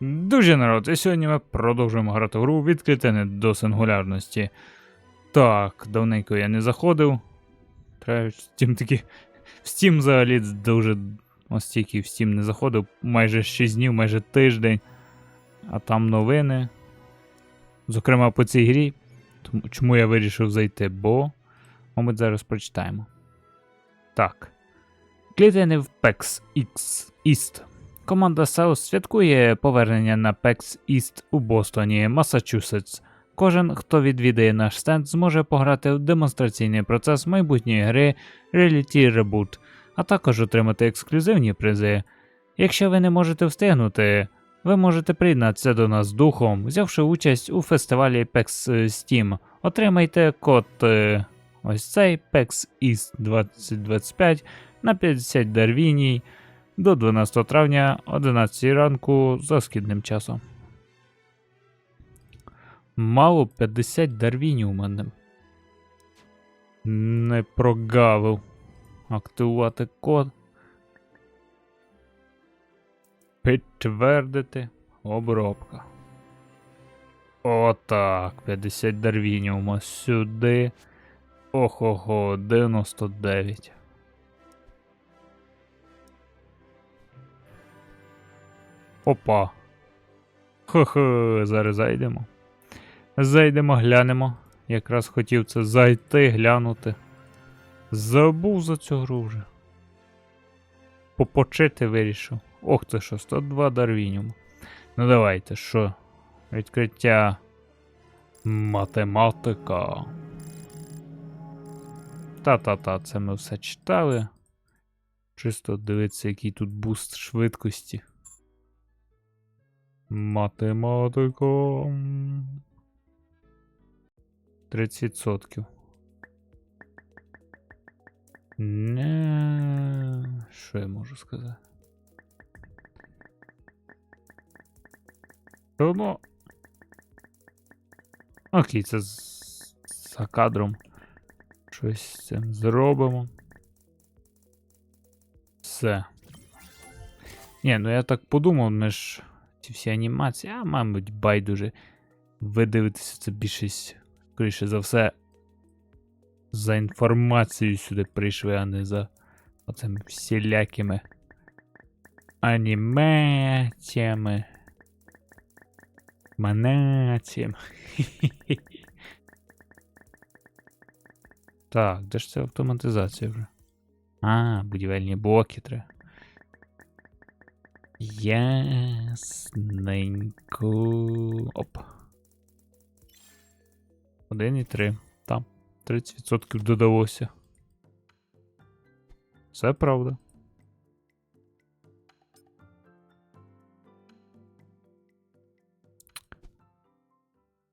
Дуже народ, і сьогодні ми продовжуємо грати в гру відкрите до сингулярності. Так, давненько я не заходив. Треба в Steam таки. В Steam взагалі дуже ось стільки в Steam не заходив. Майже 6 днів, майже тиждень. А там новини. Зокрема, по цій грі. Тому- Чому я вирішив зайти? Бо. Мабуть, зараз прочитаємо. Так. Клітини в PEX X East. Команда South святкує повернення на PAX East у Бостоні, Масачусетс. Кожен, хто відвідає наш стенд, зможе пограти в демонстраційний процес майбутньої гри Reality Reboot, а також отримати ексклюзивні призи. Якщо ви не можете встигнути, ви можете приєднатися до нас духом, взявши участь у фестивалі PAX Steam. Отримайте код е, ось цей PAX East 2025 на 50 дарвіній до 12 травня 11 ранку за східним часом. Мало 50 дарвінів у мене. Не прогавив. Активувати код. Підтвердити. Обробка. Отак. 50 дарвінів ось сюди. Охо-го, 99. Опа. Хе-хе, зараз зайдемо. Зайдемо, глянемо. Якраз хотів це зайти, глянути. Забув за цю гру вже. Попочити вирішив. Ох ти що, 102 дарвініум. Ну давайте, що? Відкриття. Математика. Та-та-та, це ми все читали. Чисто дивитися, який тут буст швидкості. Математика. 30%. Не. Що я можу сказати? Та Ну. Окей, це за кадром. Щось з цим зробимо. Все. Ні, ну я так подумав, ми ж ці всі анімації, а, мабуть, байдуже. Ви дивитеся це більшість, скоріше за все, за інформацією сюди прийшли, а не за оцими всілякими анімаціями. Манаціями. Так, де ж це автоматизація вже? А, будівельні блоки треба. Ясненько. Оп. 1,3. Там. 30% додалося. Це правда.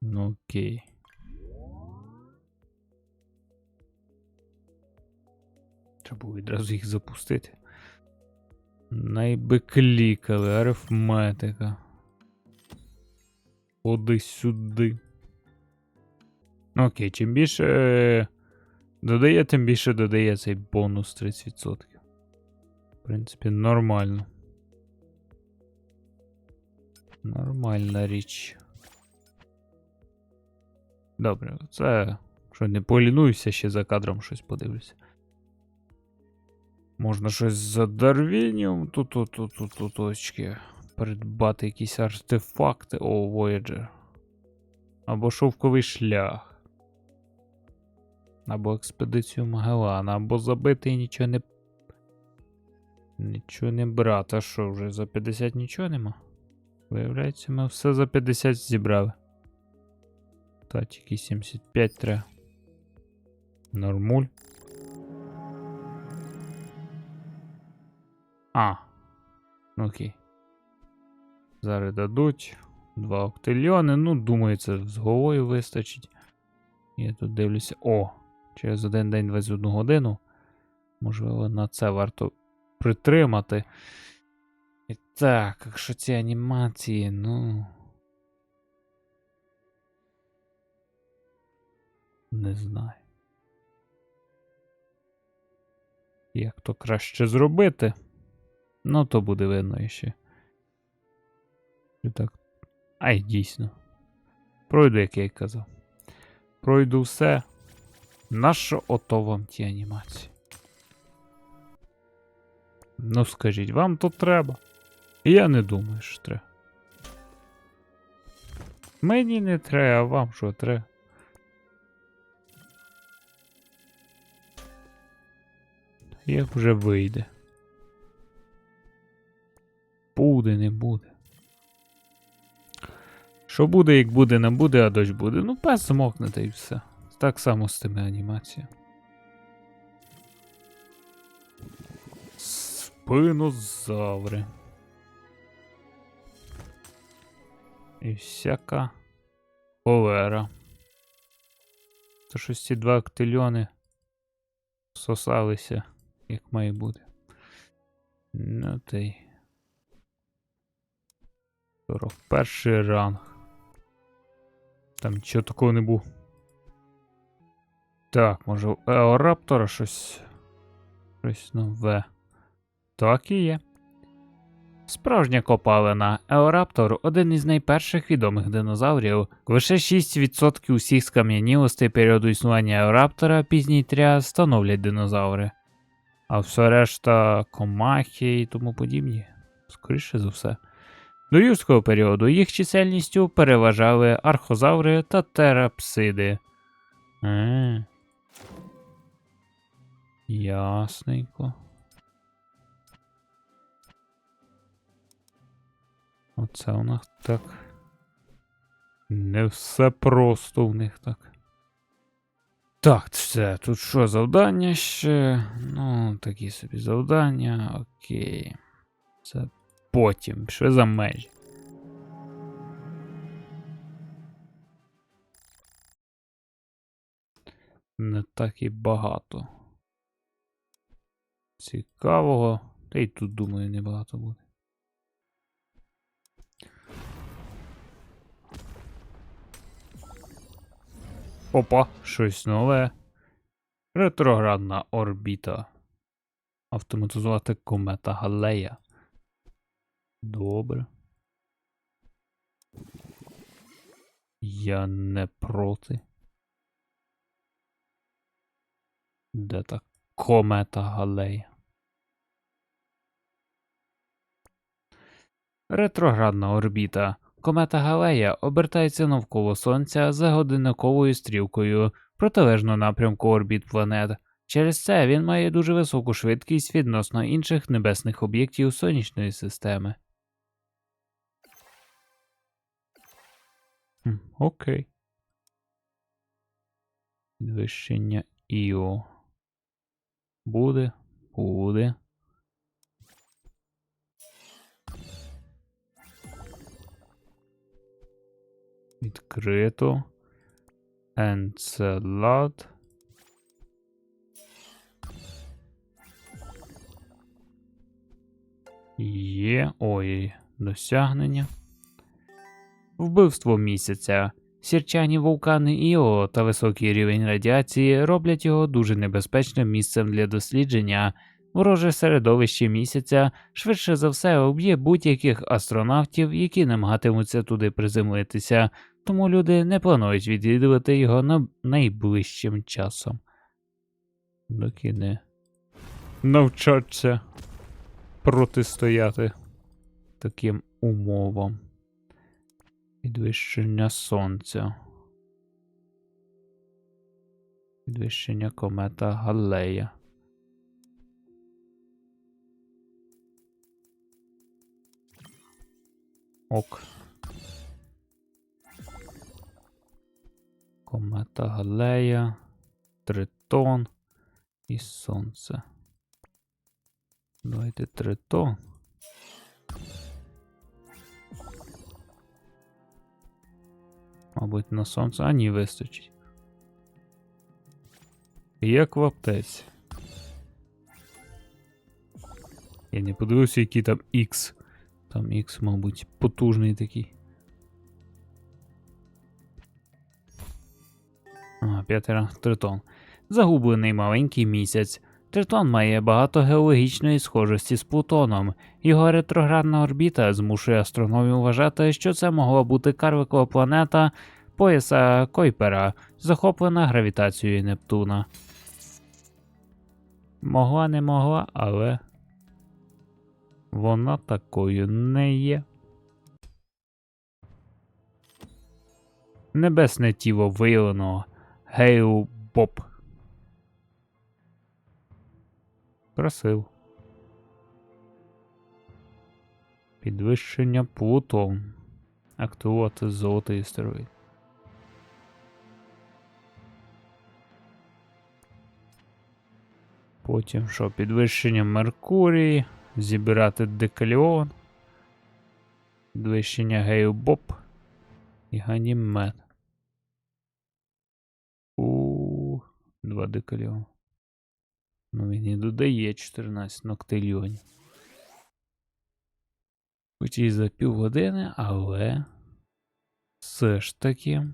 Ну окей. Треба було відразу їх запустити. Найби клікали, арифметика. Ходи сюди. Окей, чим більше е, додає, тим більше додає цей бонус 30%. В принципі, нормально. Нормальна річ. Добре, це. Що не полінуюся, ще за кадром щось подивлюся. Можна щось за Дарвініум тут тут тут тут тут точки. Придбати якісь артефакти. О, Voyager. Або шовковий шлях. Або експедицію Магеллана, або забити і нічого не. Нічого не брати. А що, вже за 50 нічого нема? Виявляється, ми все за 50 зібрали. Та тільки 75 треба. Нормуль. А. Ну окей. Зараз дадуть. Два октильйони. Ну, думаю, це з головою вистачить. Я тут дивлюся. О! Через один день 21 годину. Можливо, на це варто притримати. І так, якщо ці анімації, ну. Не знаю. Як то краще зробити? Ну, то буде видно ще. І так. Ай, дійсно. Пройду, як я й казав. Пройду все. Нащо ото вам ті анімації? Ну скажіть, вам то треба? Я не думаю, що треба. Мені не треба, а вам що треба? Як вже вийде? Буде, не буде. Що буде, як буде, не буде, а дощ буде. Ну, пес змокне та й все. Так само з тими анімаціями. Спинозаври. І всяка холера. То щось сосалися, як має бути. Ну та. 41 ранг. Там нічого такого не було. Так, може у Еораптора щось. Щось нове. Так і є. Справжня копалина. Еораптор один із найперших відомих динозаврів. Лише 6% усіх скам'янілостей періоду існування Еораптора пізній тріас становлять динозаври. А все решта комахи і тому подібні. Скоріше за все. До юрського періоду їх чисельністю переважали архозаври та терапсиди. Е. Ясненько. Оце у нас так. Не все просто в них так. Так, все, тут що, завдання ще? Ну, такі собі завдання, окей. Це потім. Що за межі? Не так і багато. Цікавого. Та й тут, думаю, небагато буде. Опа, щось нове. Ретроградна орбіта. Автоматизувати комета Галея. Добре. Я не проти. Де та комета Галея? Ретроградна орбіта. Комета Галея обертається навколо Сонця за годинниковою стрілкою протилежно напрямку орбіт планет. Через це він має дуже високу швидкість відносно інших небесних об'єктів сонячної системи. Окей. Підвищення Іо. Буде. Буде. Відкрито. Енцелад. Є. Ой, досягнення. Вбивство місяця. Сірчані вулкани Іо та високий рівень радіації роблять його дуже небезпечним місцем для дослідження. Вороже середовище місяця швидше за все об'є будь-яких астронавтів, які намагатимуться туди приземлитися, тому люди не планують відвідувати його на найближчим часом. Доки не навчаться протистояти таким умовам. Підвищення сонця. Підвищення комета Галлея. Ок. Комета Галея, Тритон і Сонце. Давайте Тритон. Мабуть, на сонце. А ні, вистачить. Як в аптеці. Я не подивився, який там X. Там X, мабуть, потужний такий. А, п'ятий ранг тритон. Загублений маленький місяць. Тритон має багато геологічної схожості з Плутоном. Його ретроградна орбіта змушує астрономів вважати, що це могла бути карвикова планета пояса Койпера, захоплена гравітацією Нептуна. Могла не могла, але вона такою не є. Небесне тіло виявлено Гейл Боб. Красиво. Підвищення Плутон. Активувати золотий астероїд. Потім що? Підвищення Меркурій. Зібрати Декаліон. Підвищення Гейл Боб. І Ганімед. У 2 декаліон. Ну, він і додає 14 ноктильйонів. Хоч і за півгодини, але все ж таки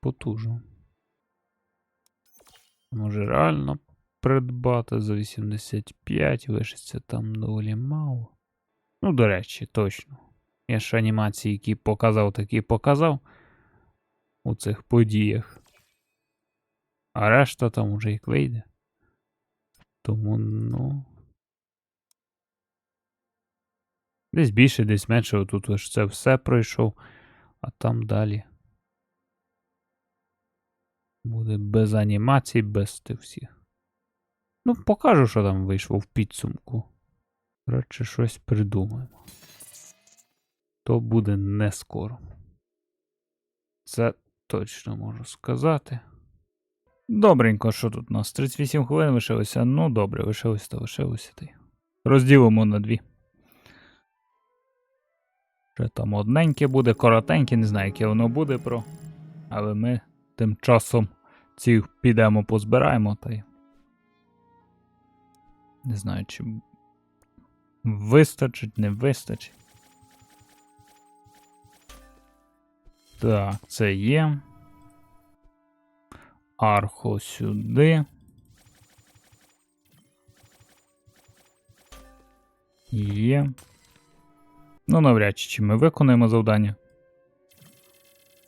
потужно. Може реально придбати за 85, лишиться там доволі мало. Ну, до речі, точно. Я ж анімації, які показав, такі показав у цих подіях. А решта там уже як вийде. Тому, ну. Десь більше, десь менше. Отут лише це все пройшов, а там далі. Буде без анімацій, без тих всіх. Ну, покажу, що там вийшло в підсумку. Коротше, щось придумаємо. То буде не скоро. Це точно можу сказати. Добренько, що тут у нас? 38 хвилин лишилося. Ну, добре, лишилося то лишилося. Розділимо на дві. Ще там одненьке буде, коротеньке, не знаю, яке воно буде про. Але ми тим часом ці підемо позбираємо та й. Не знаю, чи вистачить, не вистачить. Так, це є. Архо сюди. Є. Ну, навряд чи ми виконуємо завдання.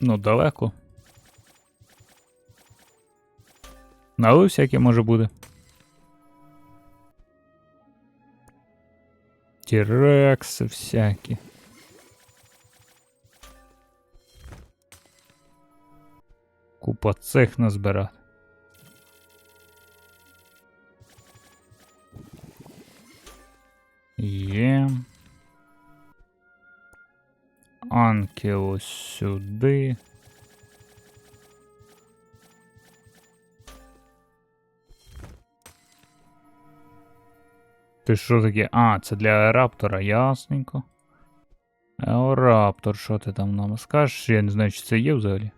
Ну, далеко. Але всяке може бути. Тірекси всякі. Купа цих назбирати. Є. Анки ось сюди. Ти що таке? А, це для раптора, ясненько. Еораптор, що ти там нам скажеш? Я не знаю, чи це є взагалі.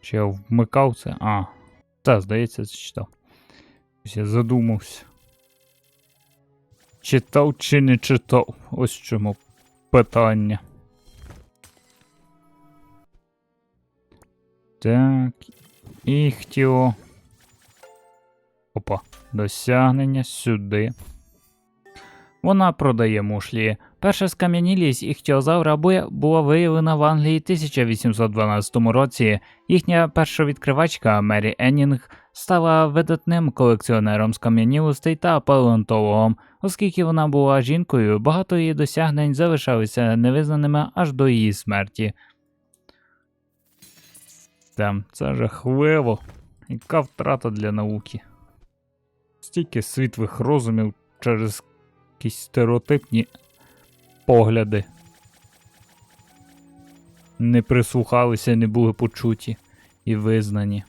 Чи я вмикав це? А. Та, здається, це читав. Я задумався. Читав чи не читав? Ось в чому питання. Так. Іхтіо. Опа. Досягнення сюди. Вона продає мушлі. Перша скам'янілість іхтіозавра була виявлена в Англії 1812 році. Їхня першовідкривачка Мері Еннінг стала видатним колекціонером скам'янілостей та палеонтологом. Оскільки вона була жінкою, багато її досягнень залишалися невизнаними аж до її смерті. Там, це жахливо. Яка втрата для науки. Стільки світлих розумів через якісь стереотипні погляди. Не прислухалися, не були почуті і визнані.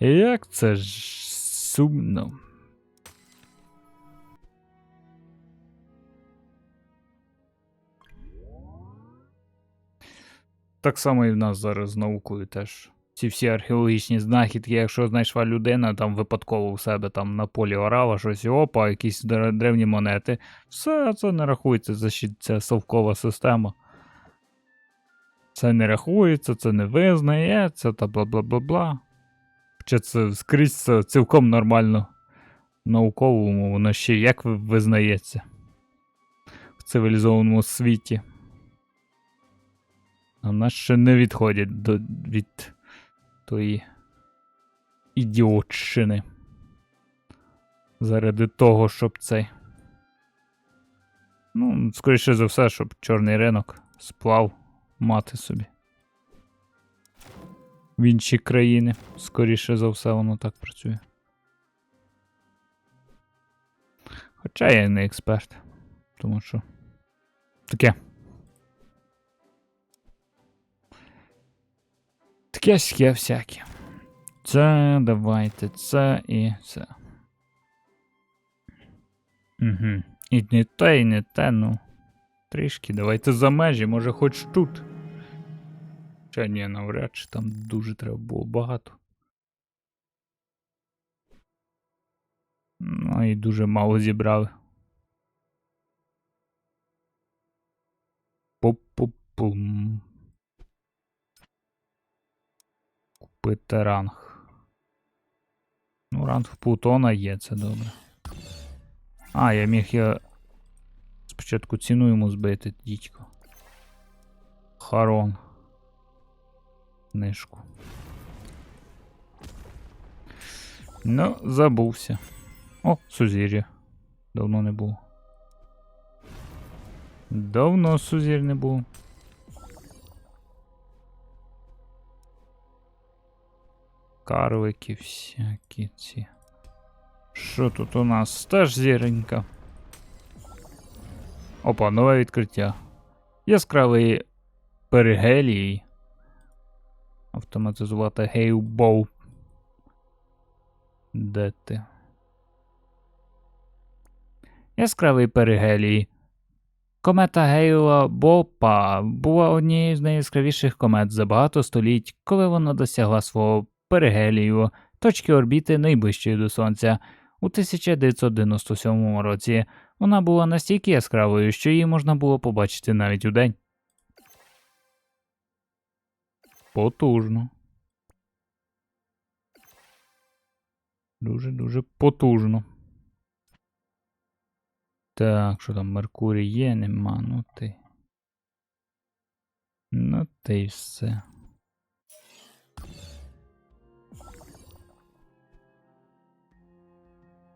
Як це ж сумно. Так само і в нас зараз з наукою теж. Ці всі археологічні знахідки, якщо знайшла людина там випадково у себе там на полі орала щось, опа, якісь древні монети. Все це не рахується за ця совкова система. Це не рахується, це не визнається, та бла бла бла бла. Хоча це скрізь це цілком нормально. Науковому воно ще як визнається в цивілізованому світі. А нас ще не відходять до, від тої ідіотщини. Заради того, щоб цей. Ну, скоріше за все, щоб чорний ринок сплав мати собі. В інші країни. Скоріше за все, воно так працює. Хоча я не експерт. Тому що. Таке. Таке схе всяке. Це давайте, це і це. Угу. І не те, і не те, ну. Трішки, давайте за межі, може хоч тут. Чи ні, навряд чи там дуже треба було багато. Ну і дуже мало зібрали. Пу-пу-пум. Купити ранг. Ну, ранг в Плутона є, це добре. А, я міг я спочатку ціну йому збити, дідько. Харон. Книжку. Ну, забувся. О, сузір'я. Давно не було. Давно сузір не було. Карлики всякі ці. Що тут у нас? Теж зіронька. Опа, нове відкриття. Яскравий перигелій. Автоматизувати гейбоу. Де ти? Яскравий перигелій. Комета Гейла Бопа була однією з найяскравіших комет за багато століть, коли вона досягла свого перигелію, точки орбіти найближчої до Сонця. У 1997 році вона була настільки яскравою, що її можна було побачити навіть удень. Потужно. Дуже-дуже потужно. Так, що там Меркурій є, нема, ну ти. Ну ти й все.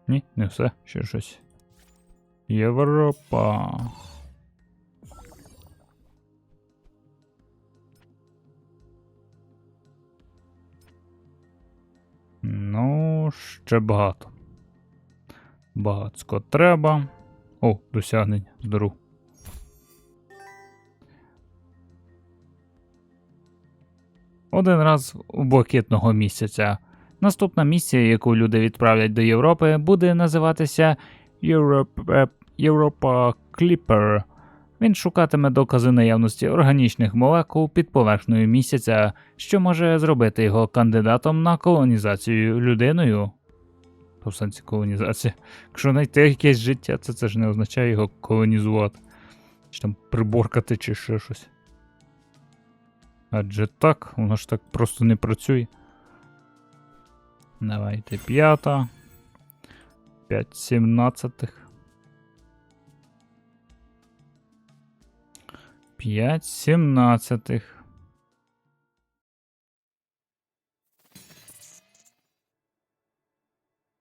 Ні, не все, ще щось. Європа. Ну, ще багато. Багацько треба. О, досягнень. Здоров. Один раз у блакитного місяця. Наступна місія, яку люди відправлять до Європи, буде називатися Europa Clipper. Він шукатиме докази наявності органічних молекул під поверхнею місяця, що може зробити його кандидатом на колонізацію людиною. Сенсі колонізація. Якщо знайти якесь життя, це, це ж не означає його колонізувати. Чи там приборкати, чи ще щось. Адже так, воно ж так просто не працює. Давайте п'ята. П'ять сімнадцятих. П'ять сімнадцятих.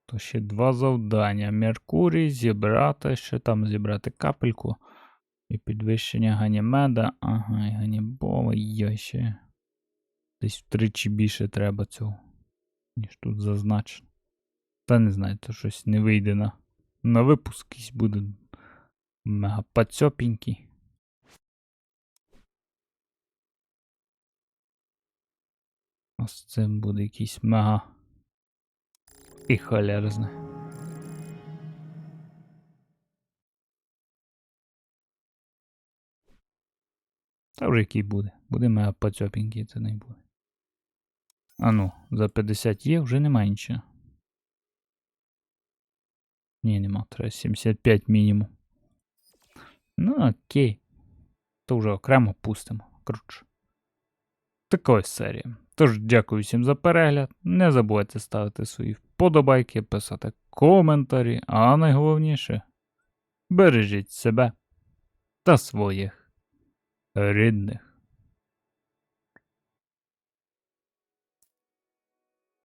То ще два завдання. Меркурій зібрати, ще там зібрати капельку. І підвищення Ганімеда. Ага, і Ганібола є ще. Десь втричі більше треба цього, ніж тут зазначено. Та не знаю, то щось не вийде на, на випуск якийсь буде мега пацьопінький. А з цим буде якийсь мега. І холер знає. Та вже який буде. Буде мега пацьопінький, це не буде. А ну, за 50 є, вже немає нічого. Ні, нема, треба 75 мінімум. Ну, окей. То вже окремо пустимо. Коротше. Ось серія. Тож дякую всім за перегляд. Не забувайте ставити свої вподобайки, писати коментарі, а найголовніше бережіть себе та своїх рідних.